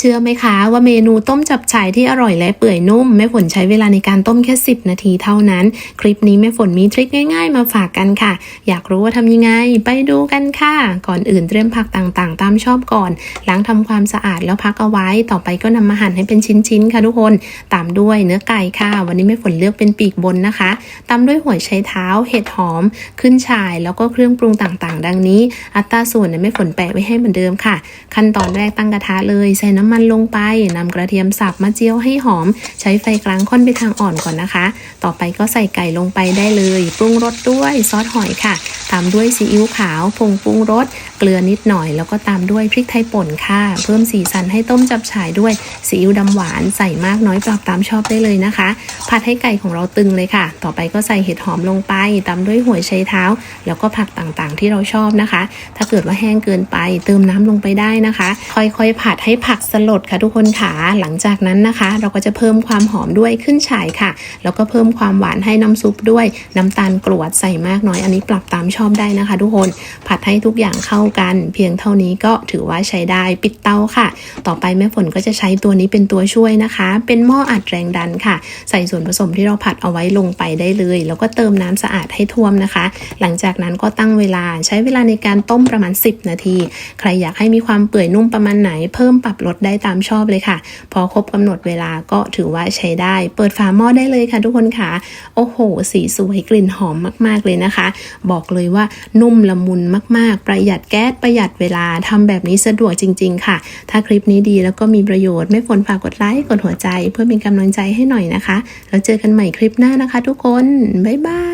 เชื่อไหมคะว่าเมนูต้มจับฉ่ายที่อร่อยและเปื่อยนุ่มแม่ฝนใช้เวลาในการต้มแค่ 10 นาทีเท่านั้น คลิปนี้แม่ฝนมีทริคง่าย ๆ มาฝากกันค่ะ อยากรู้ว่าทำยังไงไปดูกันค่ะ ก่อนอื่นเตรียมผักต่างๆ ตามชอบก่อนล้างทำความสะอาดแล้วพักเอาไว้ ต่อไปก็นำมาหั่นให้เป็นชิ้นๆค่ะทุกคนตามด้วยเนื้อไก่ค่ะ วันนี้แม่ฝนเลือกเป็นปีกบนนะคะตามด้วยหัวไชเท้า เห็ดหอม ขึ้นฉ่าย แล้วก็เครื่องปรุงต่างๆ ดังนี้ อัตราส่วนเนี่ยแม่ฝนแปะไว้ให้เหมือนเดิมค่ะ ขั้นตอนแรกตั้งกระทะเลยใส่น้ำมันลงไปนำกระเทียมสับมาเจียวให้หอม ใช้ไฟกลางค่อนไปทางอ่อนก่อนนะคะ ต่อไปก็ใส่ไก่ลงไปได้เลย ปรุงรสด้วยซอสหอยค่ะตามด้วยซีอิ๊วขาวผงปรุงรสเกลือนิดหน่อย แล้วก็ตามด้วยพริกไทยป่นค่ะ เพิ่มสีสันให้ต้มจับฉ่ายด้วยซีอิ๊วดำหวานใส่มากน้อยปรับตามชอบได้เลยนะคะ ผัดให้ไก่ของเราตึงเลยค่ะ ต่อไปก็ใส่เห็ดหอมลงไป ตามด้วยหัวไชเท้า แล้วก็ผักต่างๆ ที่เราชอบนะคะ ถ้าเกิดว่าแห้งเกินไป เติมน้ำลงไปได้นะคะ ค่อยๆผัดให้ผักสลดค่ะทุกคนค่ะหลังจากนั้นนะคะ เราก็จะเพิ่มความหอมด้วยขึ้นฉ่ายค่ะ แล้วก็เพิ่มความหวานให้น้ำซุปด้วยน้ำตาลกรวดใส่มากน้อยอันนี้ปรับตามชชอบได้นะคะ ทุกคนผัดให้ทุกอย่างเข้ากัน เพียงเท่านี้ก็ถือว่าใช้ได้ปิดเตาค่ะ ต่อไปแม่ฝนก็จะใช้ตัวนี้เป็นตัวช่วยนะคะ เป็นหม้ออัดแรงดันค่ะ ใส่ส่วนผสมที่เราผัดเอาไว้ลงไปได้เลย แล้วก็เติมน้ำสะอาดให้ท่วมนะคะ หลังจากนั้นก็ตั้งเวลาใช้เวลาในการต้มประมาณ 10 นาที ใครอยากให้มีความเปื่อยนุ่มประมาณไหน เพิ่มปรับลดได้ตามชอบเลยค่ะ พอครบกำหนดเวลาก็ถือว่าใช้ได้ เปิดฝาหม้อได้เลยค่ะ ทุกคนค่ะ โอ้โห สีสวยกลิ่นหอมมาก ๆเลยนะคะ บอกเลยเลยว่านุ่มละมุนมาก ๆ ประหยัดแก๊สประหยัดเวลาทำแบบนี้สะดวกจริง ๆ ค่ะ ถ้าคลิปนี้ดีแล้วก็มีประโยชน์ไม่ฝนฝากกดไลค์กดหัวใจ เพื่อเป็นกำลังใจให้หน่อยนะคะ แล้วเจอกันใหม่คลิปหน้านะคะ ทุกคนบ๊ายบาย